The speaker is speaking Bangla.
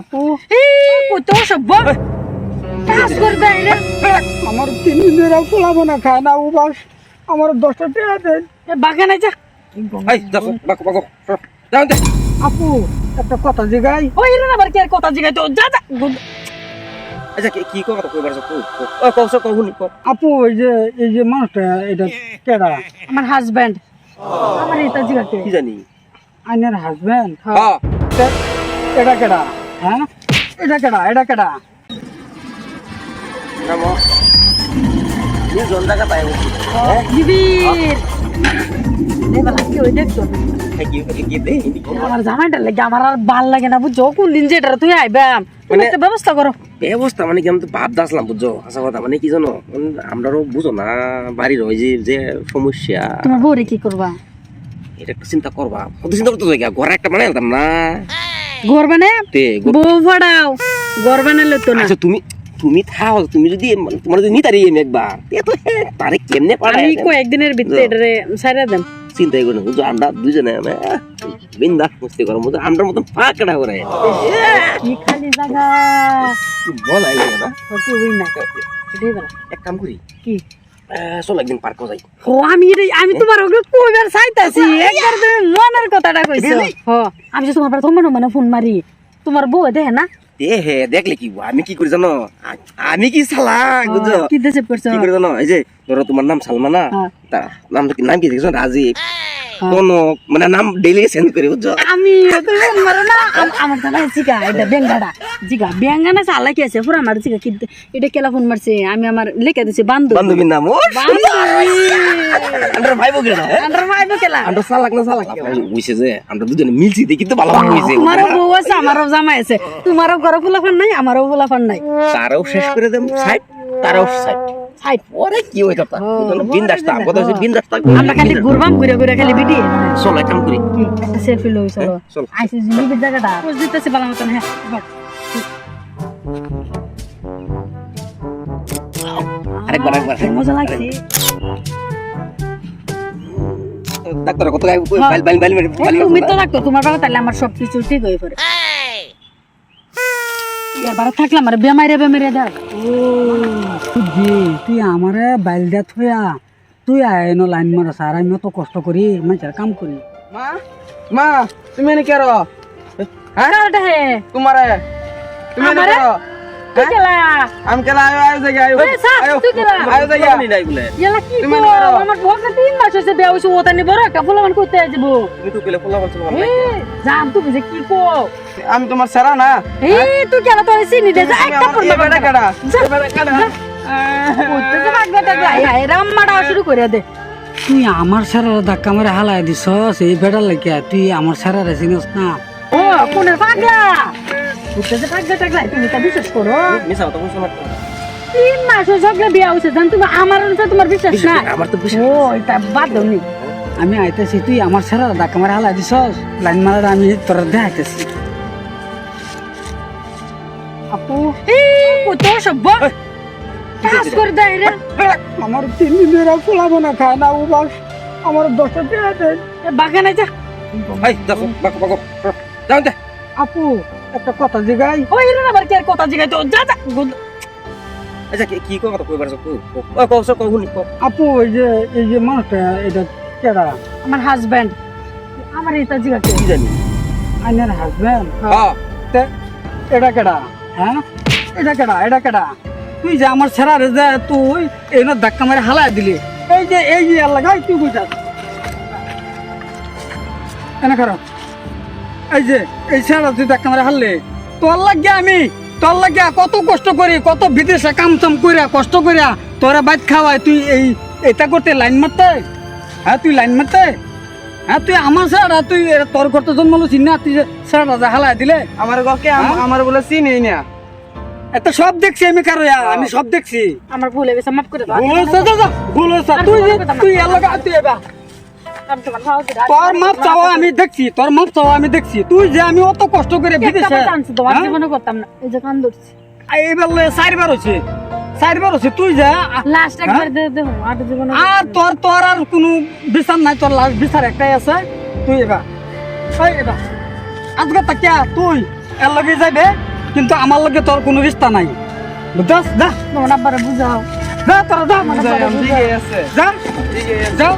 আপু। কত সভ্য কাজ করে দেয় রে আমার তিন দিনের ফুলাবো না খায় না উবাস। আমার দশটা টাকা দেন বাগানে যা। আপু একটা কথা জিগাই। ওই রে আবার কি আর কথা জিগাই তো যা যা। আচ্ছা কি কথা কইবার ও নি আপু এই যে এই যে মানুষটা এটা কেডা? আমার হাজবেন্ড আমার এটা জিগাতে। কি জানি? আইনের হাজবেন্ড হ্যাঁ। এটা কেডা? হ্যাঁ? এটা কেডা? এটা কেডা? নামো নি জন জায়গা পাই দিদির এবার কি ওই দেখছ? কি কি কি দে নি আমার জামাইটা লাগে আমার আর ভালো লাগে না বুঝছ? কোন দিন যে এটা তুই আইবাম মানে- একটা ব্যবস্থা করো। ব্যবস্থা মানে কি আমি তো ভাব দাসলাম বুঝছ? আসা কথা মানে কি জানো? আমরাও বুঝো না বাড়ির ওই যে যে সমস্যা। তোমার বউরে কি করবা? এটা একটু চিন্তা করবা কত চিন্তা করতে ঘরে একটা মানে না। ঘর বানে বউ ভাড়াও ঘর বানালে তো না। আচ্ছা তুমি তুমি থাও তুমি যদি তোমার যদি একবার তারে কেমনে পারে আমি কয়েকদিনের ভিতরে এটারে দেন চিন্তাই করি আমরা দুজনে বিন্দা মস্তি মতো আমরার মতন ফাঁকড়া করে কি খালি জায়গা? মজা লাগে না। ওই না এক কাম করি। কি? চল একদিন পার্কও যাই। ও আমি আমি তোমার ওগুলো কইবার চাইতাছি। একবার তুমি কথাটা কইছো হ। আমি যে তোমার পরে তোমার মানে ফোন মারি তোমার বউ দেখে না? এ হে দেখলে কি আমি কি করি জানো? আমি কি সালা বুঝছ? কি দেশে করছ কি করি জানো? এই যে ধরো তোমার নাম সালমানা হ্যাঁ। তা নাম কি নাম কি দেখছ? রাজীব। কোন মানে নাম ডেইলি চেঞ্জ করি বুঝছ? আমি তো মারো না আম- আমার জামাই শিখা এটা বেঙ্গাটা জিগা বেঙ্গানা চালা কি আছে পুরা আমার জিগা কি এটা কেলা ফোন মারছে? আমি আমার লেখা দিছি বান্ধব বান্ধবীর নাম ও আমরা ভাই বকে না আন্ডার মাইবো কেলা। আমরা চালাক না চালাক? বুঝছে যে আমরা দুজনে মিলছি দেখি তো ভালো হয়েছে তোমারও বউ আছে আমারও জামাই আছে। তোমারও ঘরে ফুলাফান নাই আমারও ফুলাফান নাই। তারাও শেষ করে দেব সাইড তারাও সাইড সাইড ওরে কি হইতো তা বিন্দাস তা কথা হচ্ছে বিন্দাস তা আমরা খালি ঘুরবাম ঘুরে ঘুরে খালি বিডি চল কাম করি। একটা সেলফি লই চলো। চল। আইসি জিলিপির জায়গাটা। পোজ ভালো মতন হ্যাঁ বাহ। আরেকবার আরেকবার। মজা লাগছে। ডাক্তার কত গাই বাইল বাইল বাইল বাইল তুমি তো রাখতো তোমার বাবা তাহলে আমার সবকিছু ঠিক হয়ে পড়ে। এবার দেখ। তুই আমারে বাইল তুই আইন লাইন মারা সার আমি তো কষ্ট করি মানুষের কাম করি। মা মা তুমি এনে কেরো কারটা হে। তোমারে। তুমি? কেরো। তুই আমি কেলা আয়ো আয়ো জায়গা আয়ো। আয়ো তুই কেলা? আয়ো জায়গা নি নাই বলে। এলা কি তুমি করো? আমার ভোগ না তিন মাস বিয়া বড় করতে তুমি তো পেলে ফলা বলছো জান তুমি যে কি কো আমি তোমার সেরা না। এই তুই তোর চিনি দে? যা একটা বেটা করতে যে হায় শুরু করে দে। তুই আমার সারার ধাক্কা মারে হালাই দিছ এই বেড়ার লাগিয়া। তুই আমার সারারে চিনিস না। ও কোনের পাগলা? যে পাগলা টাগলা তুমি তা বিশ্বাস করো মিছা কথা বলছো না তিন মাস হয়ে ঝগড়া বিয়া হয়েছে জান তুমি আমার অনুসারে তোমার বিশ্বাস না আমার তো বিশ্বাস ও এটা বাদ দাও নি আমি আইতেছি তুই আমার সারার ধাক্কা মারে হালাই দিছ লাইন মারার আমি তোর দেখাইতেছি আপু এই কত সভ্য কাজ করে দেয় রে আমার তিন দিনের ফুলাবো না খায় না উবাস আমার দশটা দেন এ বাগানে যা দেখো বাকো বাকো যাও দে আপু একটা কথা জিগাই। ওই রে আবার কি আর কথা জিগাই? তো যা যা আচ্ছা কি কি কথা কইবার আছে? কও সব কও নি আপু এই যে এই যে মানুষটা এটা কেডা? আমার হাজবেন্ড আমার এটা জিগাতে কি? জানি? আইনের হাজবেন্ড হ্যাঁ। এটা কেডা? হ্যাঁ? এটা কেডা? এটা কেডা? তুই যে আমার ছেড়া রে যে তুই এই না ধাক্কা মারে হালাই দিলি। এই যে এই যে লাগাই তুই বুঝা এনে খারাপ। এই যে এই ছেড়া তুই ধাক্কা মারে হারলে তোর লাগে আমি তোর লাগে কত কষ্ট করি কত বিদেশে কাম চাম করিয়া কষ্ট করিয়া তোরা বাইক খাওয়াই তুই এই এটা করতে লাইন মারতে? হ্যাঁ তুই লাইন মারতে? হ্যাঁ তুই আমার ছাড়া তুই তোর ঘর তো জন্ম লছিস না তুই ছাড়া যা হালাই দিলে? আমার গকে আমার বলে চিনি না। এত সব দেখছি আমি কারও আমি সব দেখছি। আমার ভুল হয়ে গেছে মাফ করে দাও। ভুল হয়েছে তুই তুই এলাকা তুই এবার তোর মাপ চাওয়া আমি দেখছি তোর মাপ চাওয়া আমি দেখছি। তুই যে আমি অত কষ্ট করে বিদেশে আমি হ্যাঁ? করতাম না এই যে কান ধরছি। এইবার চারবার হচ্ছে চারবার হচ্ছে তুই যে লাস্ট একবার দে দে আর তোর তোর আর কোনো বিচার নাই তোর লাস্ট বিচার একটাই আছে। তুই এবার এবার। আজকে তাকিয়া তুই এর লগে যাবে কিন্তু আমার লগে তোর কোনো রিস্তা নাই। বুঝছস? যা। তোমার আব্বারে বুঝাও। যা তোরা যা। যা। যা।